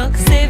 yok. Sev